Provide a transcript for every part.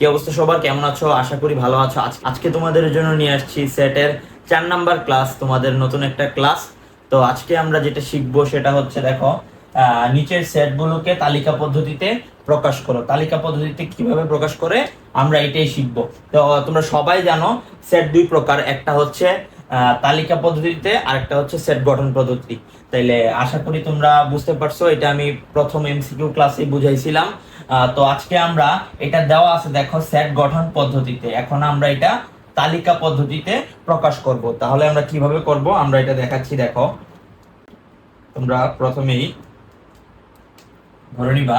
কি অবস্থা সবার? কেমন আছো? আশা করি ভালো আছো। আজকে তোমাদের জন্য নিয়ে আসছি সেটের চার নাম্বার ক্লাস, তোমাদের নতুন একটা ক্লাস। তো আজকে আমরা যেটা শিখব সেটা হচ্ছে দেখো নিচের সেটগুলোকে তালিকা পদ্ধতিতে প্রকাশ করো। তালিকা পদ্ধতিতে কীভাবে প্রকাশ করে আমরা এটাই শিখব। তো, তোমরা সবাই জানো, সেট দুই প্রকার। একটা হচ্ছে তালিকা পদ্ধতিতে আর একটা হচ্ছে সেট গঠন পদ্ধতি। তাইলে আশা করি তোমরা বুঝতে পারছ, এটা আমি প্রথম এমসিকিউ ক্লাসে বুঝাইছিলাম। তো আজকে আমরা এটা দেওয়া আছে, দেখো সেট গঠন পদ্ধতিতে। এখন আমরা এটা তালিকা পদ্ধতিতে প্রকাশ করব। তাহলে আমরা কীভাবে করব? আমরা এটা দেখাচ্ছি, দেখো। তোমরা প্রথমেই ধরে নিবা।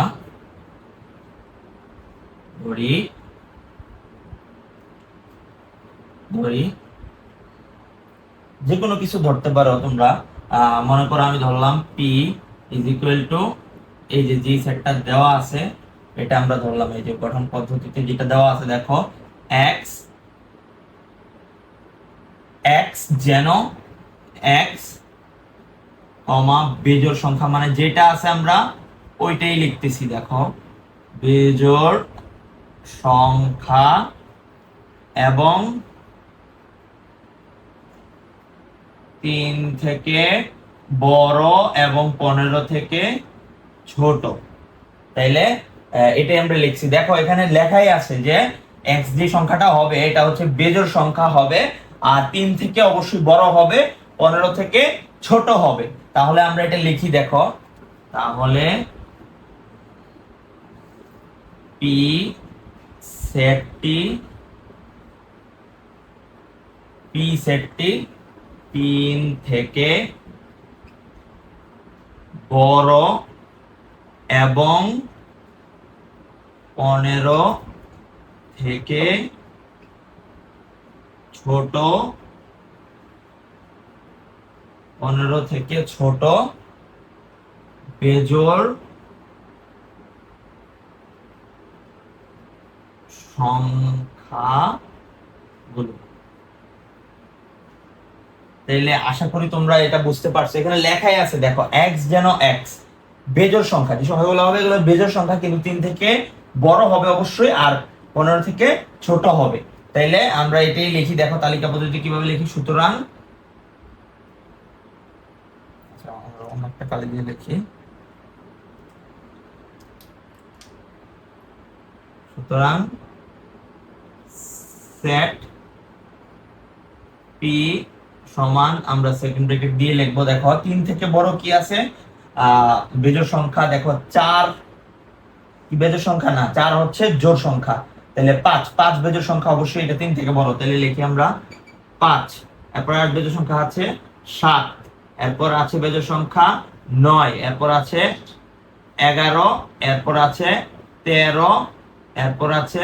ধরি। ধরি। যে কোনো কিছু ধরতে পারো তোমরা। মনে করো আমি ধরলাম পি ইজ ইকুয়াল টু এই যে জি সেটটা দেওয়া আছে, এটা আমরা ধরলাম এই যে গঠন পদ্ধতিতে যেটা দেওয়া আছে, দেখো এক্স এক্স যেন এক্স কমা বেজোর সংখ্যা মানে যেটা আছে আমরা ওইটাই লিখতেছি, দেখো। বেজোর সংখ্যা এবং তিন থেকে বড় এবং পনেরো থেকে ছোট। তাইলে এটাই আমরা লিখছি। দেখো, এখানে লেখাই আছে যে এক্স যে সংখ্যাটা হবে, এটা হচ্ছে বেজোর সংখ্যা হবে, আর তিন থেকে অবশ্যই বড় হবে, পনেরো থেকে ছোট হবে। তাহলে আমরা এটা লিখি, দেখো। তাহলে পি সেটটি পি সেটটি তিন থেকে বড় এবং পনেরো থেকে ছোট পনেরো থেকে ছোট বেজোর সংখ্যাগুলো। তাইলে আশা করি তোমরা এটা বুঝতে পারছ। এখানে লেখাই আছে দেখো এক্স যেন এক্স বেজোর সংখ্যা যে সংখ্যাগুলো হবে এগুলো বেজোর সংখ্যা কিন্তু তিন থেকে বড় হবে অবশ্যই আর পনেরো থেকে ছোট হবে। তাইলে আমরা এটাই লিখি দেখো তালিকা পদ্ধতি কীভাবে লিখি সুতরাং আচ্ছা, একটা লিখি। সুতরাং সেট পি সমান, আমরা সেকেন্ড ব্র্যাকেট দিয়ে লিখব, দেখো, তিন থেকে বড় কি আছে? বেজোর সংখ্যা, দেখো, চার, কি বেজোর সংখ্যা? না, চার হচ্ছে জোর সংখ্যা। তাহলে পাঁচ পাঁচ বেজোর সংখ্যা অবশ্যই এটা তিন থেকে বড়। তাহলে লিখি আমরা পাঁচ। এরপর আট বেজোর সংখ্যা আছে সাত। এরপর আছে বেজোর সংখ্যা নয়। এরপর আছে এগারো। এরপর আছে তেরো। এরপর আছে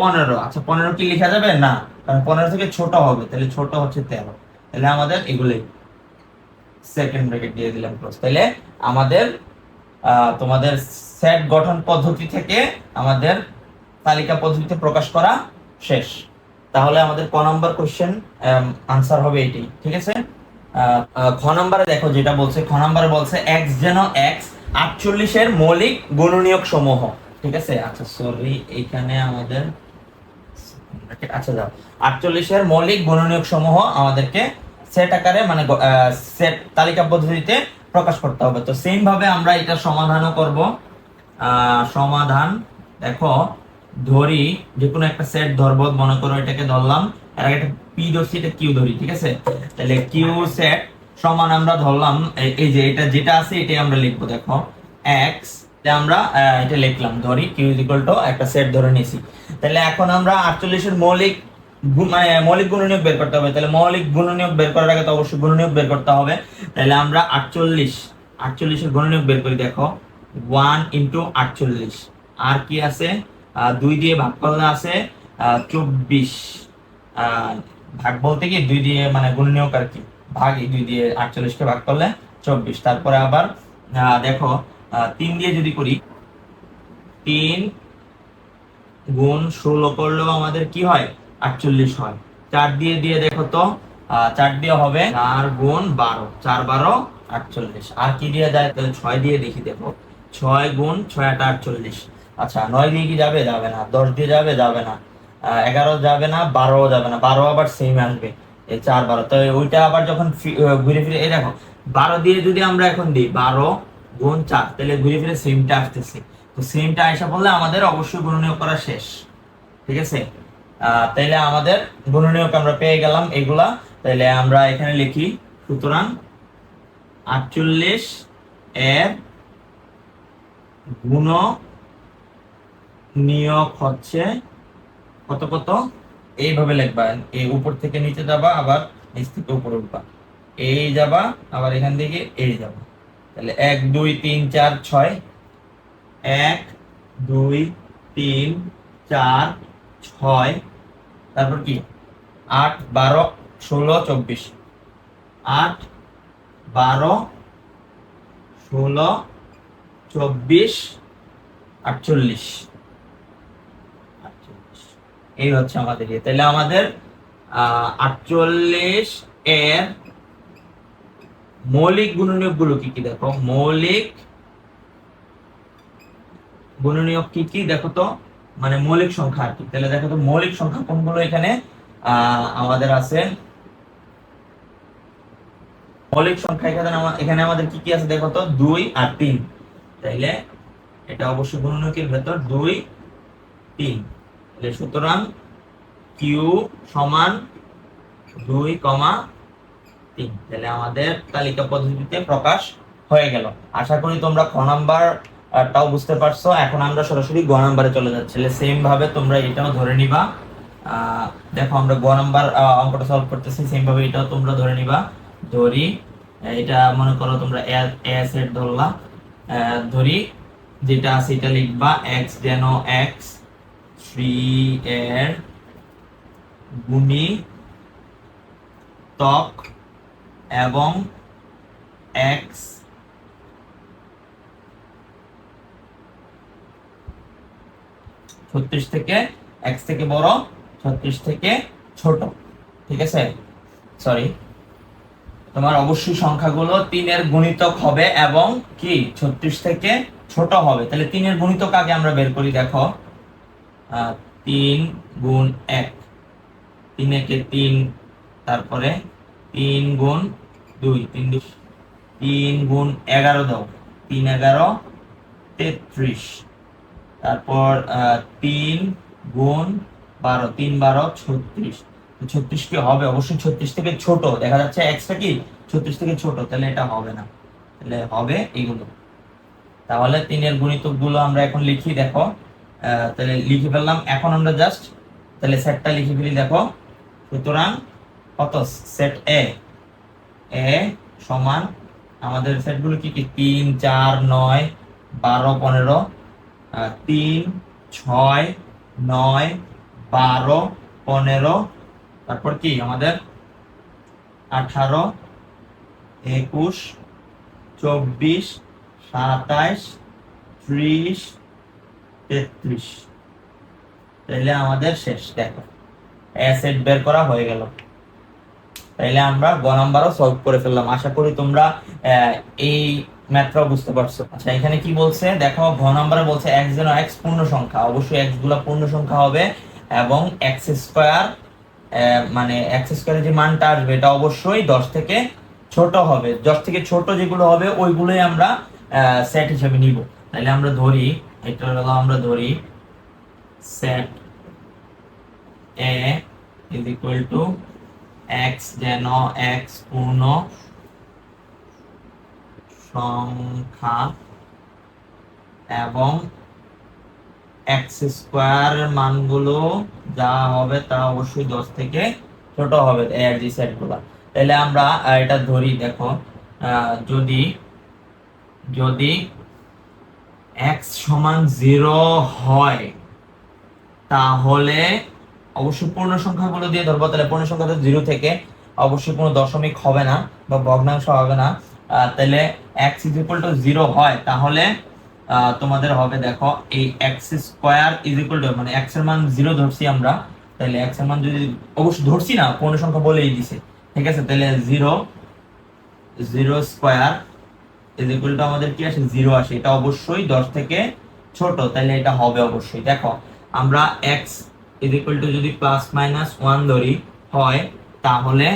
পনেরো। আচ্ছা পনেরো কি লেখা যাবে? না, কারণ পনেরো থেকে ছোট হবে, তাহলে ছোট হচ্ছে তেরো। তাহলে আমাদের এগুলোই সেকেন্ড ব্র্যাকেট দিয়ে দিলাম ক্লোজ তাহলে আমাদের তোমাদের সেট গঠন পদ্ধতি থেকে আমাদের তালিকা পদ্ধতিতে প্রকাশ করা শেষ। তাহলে আমাদের ক নম্বর কোয়েশ্চেন আনসার হবে এটি, ঠিক আছে? খ নম্বরে দেখো, যেটা বলছে, খ নম্বরে বলছে এক্স যেন এক্স আটচল্লিশের মৌলিক গুণনীয়ক সমূহ, ঠিক আছে? আচ্ছা সরি এইখানে আমাদের আচ্ছা যাও। আটচল্লিশের মৌলিক গুণনীয়ক সমূহ আমাদেরকে সেট আকারে মানে সেট তালিকা পদ্ধতিতে প্রকাশ করতে হবে। তো সেম ভাবে আমরা এটা সমাধানও করব। সমাধান, দেখো, ধরি যে কোনো একটা সেট ধরবো মনে করো এটাকে ধরলাম। আর একটা পি ধরছি, এটা কিউ ধরি, ঠিক আছে? তাহলে কিউ সেট সমান আমরা ধরলাম এই যে এটা যেটা আছে, এটাই আমরা লিখব, দেখো। এক্স আমরা এটা লিখলাম, ধরি কিউ ইকুয়াল টু একটা সেট ধরে নিয়েছি তাহলে এখন আমরা আটচল্লিশের মৌলিক মানে মৌলিক গুণনীয়ক বের করতে হবে। তাহলে মৌলিক গুণনীয়ক বের করার আগে তো অবশ্যই গুণনীয়ক বের করতে হবে। তাহলে আমরা আটচল্লিশ আটচল্লিশের গুণনীয়ক বের করি, দেখো ওয়ান ইন্টু আটচল্লিশ। আর কি আছে? দুই দিয়ে ভাগ করলে আছে চব্বিশ। ভাগ বলতে কি? দুই দিয়ে মানে গুণনীয়ক আর কি। ভাগ দুই দিয়ে আটচল্লিশকে ভাগ করলে চব্বিশ। তারপরে আবার দেখো তিন দিয়ে যদি করি, তিন গুণ ষোলো করলেও আমাদের কি হয়? আটচল্লিশ হয়। চার দিয়ে দিয়ে দেখো তো চার দিয়ে হবে চার গুণ বারো। চার বারো, আটচল্লিশ। আর কি দিয়ে যায়? তাহলে ছয় দিয়ে দেখি দেখো। ছয় গুণ ছয় আট আটচল্লিশ। আচ্ছা নয় দিয়ে কি যাবে? যাবে না। দশ দিয়ে যাবে? যাবে না। এগারো যাবে না বারো যাবে না। বারো আবার সেম আসবে। এই চার বারো। তো ওইটা আবার যখন ঘুরে ফিরে এই দেখো, বারো দিয়ে যদি আমরা এখন দিই, বারো গুণ চার, তাহলে ঘুরে ফিরে সেমটা আসতেছে। তো সেমটা আসা বললে আমাদের অবশ্যই গুণনীয় করা শেষ। ঠিক আছে? তাইলে আমাদের গুণনীয়ক আমরা পেয়ে গেলাম এগুলা। তাইলে আমরা এখানে লিখি, সুতরাং আটচল্লিশ এর গুণ নিয়োগ হচ্ছে কত কত? এইভাবে লিখবা, এই উপর থেকে নিচে যাবা, আবার নিচ থেকে উপরে উঠবা। এই যাবা, আবার এখান থেকে এই যাবা। তাহলে এক, দুই, তিন, চার, ছয়। এক, দুই, তিন, চার, ছয়। তারপর কি? আট, বারো, ষোলো, চব্বিশ। আট, বারো, ষোলো, চব্বিশ, আটচল্লিশ। আটচল্লিশ। এই হচ্ছে আমাদের ইয়ে। তাহলে আমাদের আটচল্লিশ এর মৌলিক গুণনীয়কগুলো কি কি? দেখো, মৌলিক গুণনীয়ক কি কি? দেখো তো মানে মৌলিক সংখ্যা আর কি। তাহলে দেখো তো, মৌলিক সংখ্যা কোনগুলো এখানে? আমাদের আছে মৌলিক সংখ্যা এখানে এখানে আমাদের কি কি আছে দেখো তো? দুই আর তিন। তাইলে এটা অবশ্যই গুণনীয়কের ভেতর, দুই, তিন। সুতরাং কিউ সমান দুই কমা তিন। তাহলে আমাদের তালিকা পদ্ধতিতে প্রকাশ হয়ে গেল। আশা করি তোমরা খ নাম্বার টাও বুঝতে পারছ। এখন আমরা সরাসরি গ নাম্বারে চলে যাচ্ছি। সেম ভাবে তোমরা এটাও ধরে নিবা। দেখো আমরা গ নাম্বার অঙ্কটা সলভ করতেছি। সেম ভাবে এটাও তোমরা ধরে নিবা। ধরি, এটা মনে করো তোমরা এ সেট ধরলা। ধরি, যেটা আছে এটা লিখবা এক্স যেন এক্স থ্রি এর গুণী ত্বক এবং এক্স ছত্রিশ থেকে এক্স থেকে বড়, ছত্রিশ থেকে ছোট, ঠিক আছে? সরি তোমার অবশ্যই সংখ্যাগুলো তিনের গুণিতক হবে এবং কি? ছত্রিশ থেকে ছোট হবে। তাহলে তিনের গুণিতক আগে আমরা বের করি, দেখো। তিন গুণ এক। তিন একে তিন, তারপরে তিন গুণ দুই, তিন দুই তিন গুণ এগারো দাও। তিন এগারো, তেত্রিশ। তারপর তিন গুণ বারো, তিন বারো, ছত্রিশ। ছত্রিশ কি হবে? অবশ্যই ছত্রিশ থেকে ছোট। দেখা যাচ্ছে এক্সটা কি? ছত্রিশ থেকে ছোট। তাহলে এটা হবে না। তাহলে হবে এগুলো তাহলে তিনের গুণিতকগুলো আমরা এখন লিখি, দেখো। তাহলে লিখে ফেললাম। এখন আমরা জাস্ট তাহলে সেটটা লিখে ফেলি, দেখো। সুতরাং কত? সেট এ এ সমান আমাদের সেটগুলো কি কি? তিন, চার, নয়, বারো, পনেরো তিন, ছয়, নয়, বারো, পনেরো, তারপর কি? আমাদের আঠারো, একুশ, চব্বিশ, সাতাইশ, ত্রিশ, তেত্রিশ। তাইলে আমাদের শেষ, দেখো। অ্যাসেট বের করা হয়ে গেল। তাইলে আমরা গ নাম্বারও সলভ করে ফেললাম। আশা করি তোমরা এই ম্যাথটাও বুঝতে পারছ। আচ্ছা এখানে কি বলছে? দেখো ঘ নাম্বারে বলছে এক্স যেন এক্স পূর্ণ সংখ্যা। অবশ্যই এক্সগুলা পূর্ণ সংখ্যা হবে এবং এক্স স্কোয়ার মানে এক্স স্কোয়ারের যে মানটা আসবে, এটা অবশ্যই দশ থেকে ছোট হবে। দশ থেকে ছোট যেগুলো হবে, ওইগুলোই আমরা সেট হিসেবে নিব। তাহলে আমরা ধরি এটা হলো আমরা ধরি set A is equal to x যেন এক্স পূর্ণ সংখ্যা এবং এক্স স্কোয়ারের মানগুলো যা হবে তা অবশ্যই দশ থেকে ছোট হবে এ আর জি সেটগুলা। তাহলে আমরা এটা ধরি, দেখো যদি যদি এক্স সমান জিরো হয়, তাহলে অবশ্যই পূর্ণ সংখ্যাগুলো দিয়ে ধরবো, তাহলে পূর্ণ সংখ্যা জিরো থেকে অবশ্যই কোনো দশমিক হবে না বা ভগ্নাংশ হবে না। তাহলে x is equal to zero হয়, তাহলে তোমাদের হবে দেখো এই x square is equal to মানে এক্সের মান জিরো ধরছি আমরা, তাহলে এক্সের মান যদি অবশ্যই ধরছি না, পূর্ণ সংখ্যা বলেই দিছে, ঠিক আছে? তাহলে zero zero square is equal to আমাদের কি আসে? জিরো আসে, এটা অবশ্যই দশ থেকে ছোট, তাহলে এটা হবে অবশ্যই। দেখো, আমরা এক্স ইজ ইকুয়াল টু যদি প্লাস মাইনাস ওয়ান ধরি, হয়, তাহলে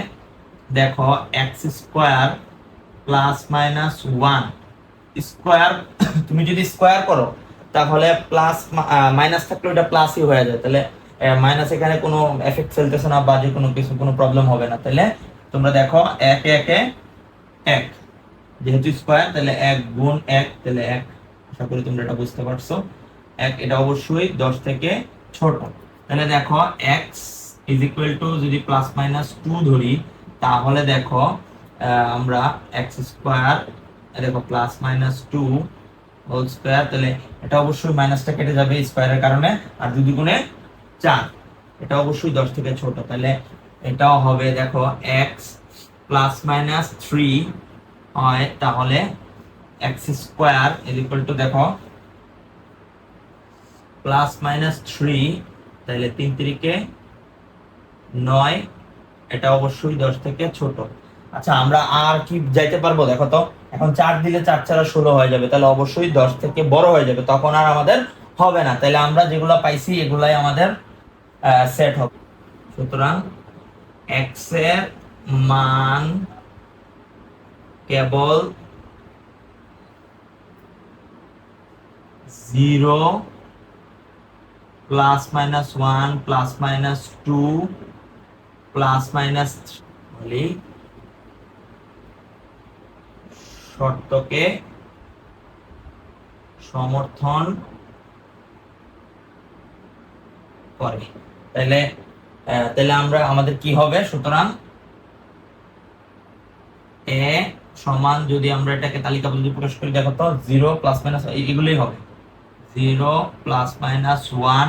দেখো x square plus minus one square তুমি যদি স্কোয়ার করো, তাহলে প্লাস মাইনাস থাকলে ওটা প্লাসই হয়ে যায়। তাহলে মাইনাস এখানে কোনো এফেক্ট ফেলতেছে না বা যে কোনো কিছু, কোনো প্রবলেম হবে না। তাহলে তোমরা দেখো একে একে, এক যেহেতু স্কোয়ার তাহলে এক গুণ এক, তাহলে এক। আশা করি তোমরা এটা বুঝতে পারছ। এক, এটা অবশ্যই দশ থেকে ছোট। তাহলে দেখো এক্স ইজ ইকুয়াল টু যদি প্লাস মাইনাস টু ধরি, তাহলে দেখো আমরা এক্স স্কোয়ার দেখো plus minus two whole square তাহলে এটা অবশ্যই মাইনাসটা কেটে যাবে স্কোয়ারের কারণে, আর দুই গুণে চার, এটা অবশ্যই দশ থেকে ছোট, তাহলে এটাও হবে দেখো এক্স প্লাস মাইনাস থ্রি হয়, তাহলে x square is equal to দেখো প্লাস মাইনাস থ্রি তাহলে তিন তিরিকে নয়, এটা অবশ্যই দশ থেকে ছোট। আচ্ছা আমরা আর কি যাইতে পারব দেখো তো? এখন চার দিলে চার চারা ষোলো হয়ে যাবে, তাহলে অবশ্যই দশ থেকে বড় হয়ে যাবে, তখন আর আমাদের হবে না। তাহলে আমরা যেগুলো পাইছি, এগুলাই আমাদের সেট হবে। সুতরাং এক্সের মান কেবল zero plus minus one plus minus two plus minus হলেই শর্তকে সমর্থন করে। তাহলে তাহলে আমরা, আমাদের কি হবে? সুতরাং এ সমান যদি আমরা এটাকে তালিকা প্রকাশ করি, দেখো তো জিরো প্লাস মাইনাস এগুলোই হবে। Zero plus minus one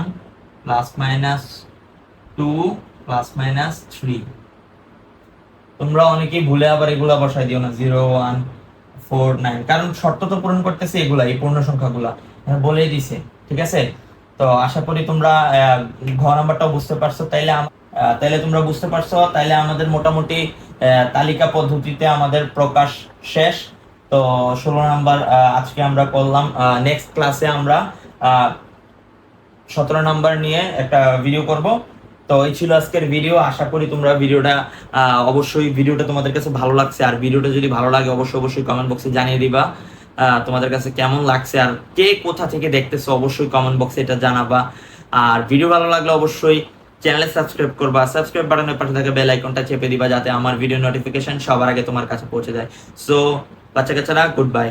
plus minus two plus minus three তোমরা অনেকেই ভুলে আবার এগুলা বসাই দিও না জিরো ওয়ান ফোর নাইন কারণ শর্ত তো পূরণ করতেছে এগুলা, এই পূর্ণ সংখ্যাগুলা। আমি বলেই দিছে, ঠিক আছে? তো আশা করি তোমরা ঘ নাম্বারটাও বুঝতে পারছ। তাইলে তাইলে তোমরা বুঝতে পারছ। তাইলে আমাদের মোটামুটি তালিকা পদ্ধতিতে আমাদের প্রকাশ শেষ। তো ষোলো নাম্বার আজকে আমরা করলাম নেক্সট ক্লাসে আমরা সতেরো নাম্বার নিয়ে একটা ভিডিও করব। তো এই ছিল আজকের ভিডিও আশা করি তোমরা ভিডিওটা অবশ্যই ভিডিওটা তোমাদের কাছে ভালো লাগছে। আর ভিডিওটা যদি ভালো লাগে, অবশ্যই অবশ্যই কমেন্ট বক্সে জানিয়ে দিবা তোমাদের কাছে কেমন লাগছে আর কে কোথা থেকে দেখতেছো, অবশ্যই কমেন্ট বক্সে এটা জানাবা। আর ভিডিও ভালো লাগলে অবশ্যই চ্যানেলে সাবস্ক্রাইব করবা। সাবস্ক্রাইব বাটনের পাশে থাকা বেল আইকনটা চেপে দিবা, যাতে আমার ভিডিও নোটিফিকেশন সবার আগে তোমার কাছে পৌঁছে যায়। So বাচ্চা কাচ্চারা গুড বাই